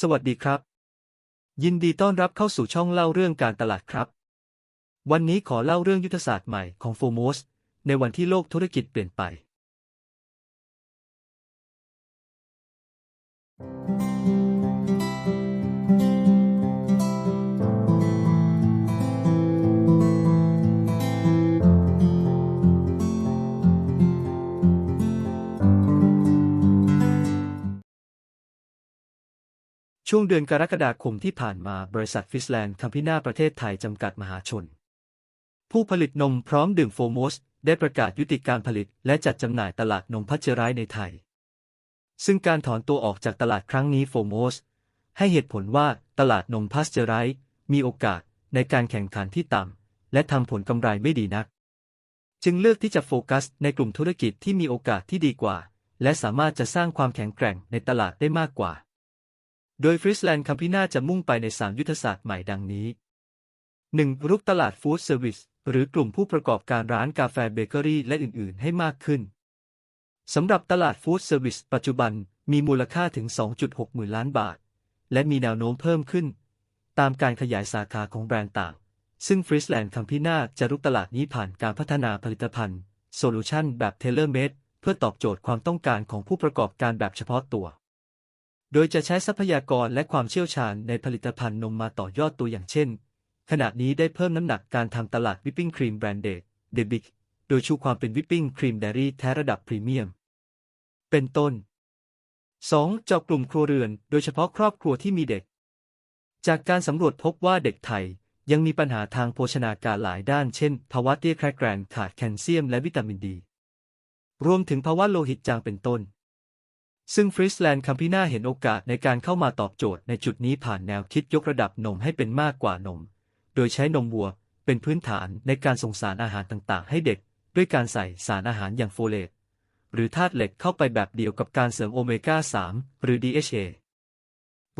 สวัสดีครับ ยินดีต้อนรับเข้าสู่ช่องเล่าเรื่องการตลาดครับ วันนี้ขอเล่าเรื่องยุทธศาสตร์ใหม่ของโฟมอสในวันที่โลกธุรกิจเปลี่ยนไป ช่วงเดือนกรกฎาคมที่ผ่านมาบริษัทฟิสแลนด์คัมพินาประเทศไทยจำกัดมหาชน ผู้ผลิตนมพร้อมดื่มโฟโมสได้ประกาศยุติการผลิตและจัดจำหน่ายตลาดนมพัชเจอไรส์ในไทย ซึ่งการถอนตัวออกจากตลาดครั้งนี้โฟโมสให้เหตุผลว่าตลาดนมพัชเจอไรส์มีโอกาสในการแข่งขันที่ต่ำและทำผลกำไรไม่ดีนัก จึงเลือกที่จะโฟกัสในกลุ่มธุรกิจที่มีโอกาสที่ดีกว่า และสามารถจะสร้างความแข็งแกร่งในตลาดได้มากกว่า โดยฟริสแลนด์คัมพิน่าจะมุ่งไปใน 3 ยุทธศาสตร์ใหม่ดังนี้ 1. รุกตลาดฟู้ดเซอร์วิสหรือกลุ่มผู้ประกอบการร้านกาแฟเบเกอรี่และอื่น ๆ ให้มากขึ้น สำหรับตลาดฟู้ดเซอร์วิสปัจจุบันมีมูลค่าถึง 2.6 หมื่นล้านบาท และมีแนวโน้มเพิ่มขึ้น ตามการขยายสาขาของแบรนด์ต่าง ซึ่งฟริสแลนด์คัมพิน่าจะรุกตลาดนี้ผ่านการพัฒนาผลิตภัณฑ์โซลูชันแบบเทเลเมดเพื่อตอบโจทย์ความต้องการของผู้ประกอบการแบบเฉพาะตัว โดยจะใช้ทรัพยากรและความเชี่ยวชาญในผลิตภัณฑ์นมมาต่อยอดตัวอย่างเช่น ขณะนี้ได้เพิ่มน้ำหนักการทำตลาดวิปปิ้งครีมแบรนด์เดดเดบิกโดยชูความเป็นวิปปิ้งครีมเดรี่แท้ระดับพรีเมียม เป็นต้น 2. เจาะกลุ่มครัวเรือน โดยเฉพาะครอบครัวที่มีเด็ก จากการสำรวจพบว่าเด็กไทยยังมีปัญหาทางโภชนาการหลายด้านเช่น ภาวะเตี้ยแครแกรนขาดแคลเซียมและวิตามินดี รวมถึงภาวะโลหิตจางเป็นต้น ซึ่งฟริสแลนด์คัมพินาเห็นโอกาสในการเข้ามาตอบโจทย์ในจุดนี้ผ่านแนวคิดยกระดับนมให้เป็นมากกว่านม โดยใช้นมวัวเป็นพื้นฐานในการส่งสารอาหารต่างๆ ให้เด็ก ด้วยการใส่สารอาหารอย่างโฟเลตหรือธาตุเหล็กเข้าไปแบบเดียวกับการเสริมโอเมก้า 3 หรือ DHA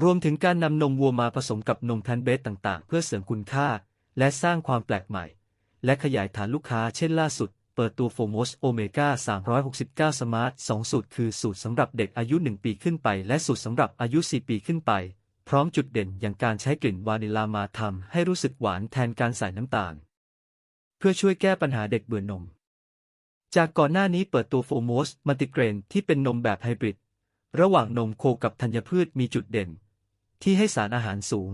รวมถึงการนำนมวัวมาผสมกับนมแพนเบสต่างๆ เพื่อเสริมคุณค่า และสร้างความแปลกใหม่ และขยายฐานลูกค้าเช่นล่าสุด เปิดตัวโฟมสโอเมก้า369 สมาร์ท 2 สูตรคือสูตรสำหรับเด็กอายุ 1 ปีขึ้นไป และสูตรสำหรับอายุ 4 ปีขึ้นไป พร้อมจุดเด่นอย่างการใช้กลิ่นวานิลามาทำให้รู้สึกหวานแทนการใส่น้ำตาล เพื่อช่วยแก้ปัญหาเด็กเบื่อนม จากก่อนหน้านี้เปิดตัวโฟมสมัลติเกรนที่เป็นนมแบบไฮบริดระหว่างนมโคกับธัญพืชมีจุดเด่น ที่ให้สารอาหารสูง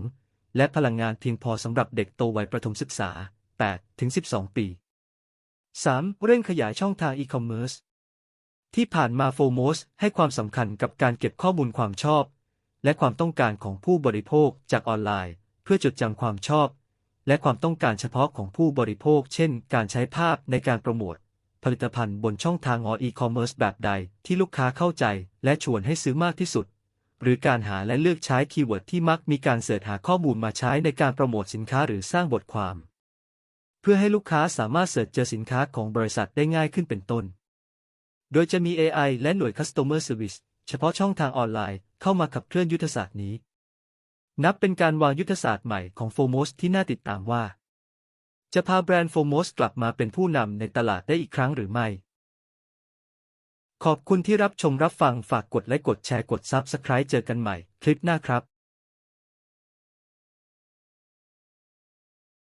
และพลังงานเพียงพอสำหรับเด็กโตวัยประถมศึกษา8ถึง12 ปี 3. เร่งขยายช่องทางอีคอมเมิร์ซที่ผ่านมาโฟโมสให้ความสำคัญกับการเก็บข้อมูลความชอบ และความต้องการของผู้บริโภคจากออนไลน์ เพื่อจดจำความชอบ และความต้องการเฉพาะของผู้บริโภค เช่น การใช้ภาพในการโปรโมทผลิตภัณฑ์บนช่องทางออีคอมเมิร์ซแบบใดที่ลูกค้าเข้าใจและชวนให้ซื้อมากที่สุด หรือการหาและเลือกใช้คีย์เวิร์ดที่มักมีการเสิร์ชหาข้อมูลมาใช้ในการโปรโมทสินค้าหรือสร้างบทความ เพื่อให้ลูกค้าสามารถเสิร์ชเจอสินค้าของบริษัทได้ง่ายขึ้นเป็นต้น โดยจะมี AI และหน่วย Customer Service เฉพาะช่องทางออนไลน์เข้ามาขับเคลื่อนยุทธศาสตร์นี้ นับเป็นการวางยุทธศาสตร์ใหม่ของโฟมสที่น่าติดตามว่า จะพาแบรนด์โฟมสกลับมาเป็นผู้นำในตลาดได้อีกครั้งหรือไม่ ขอบคุณที่รับชมรับฟังฝากกดไลค์กดแชร์กด Subscribe เจอกันใหม่ คลิปหน้าครับ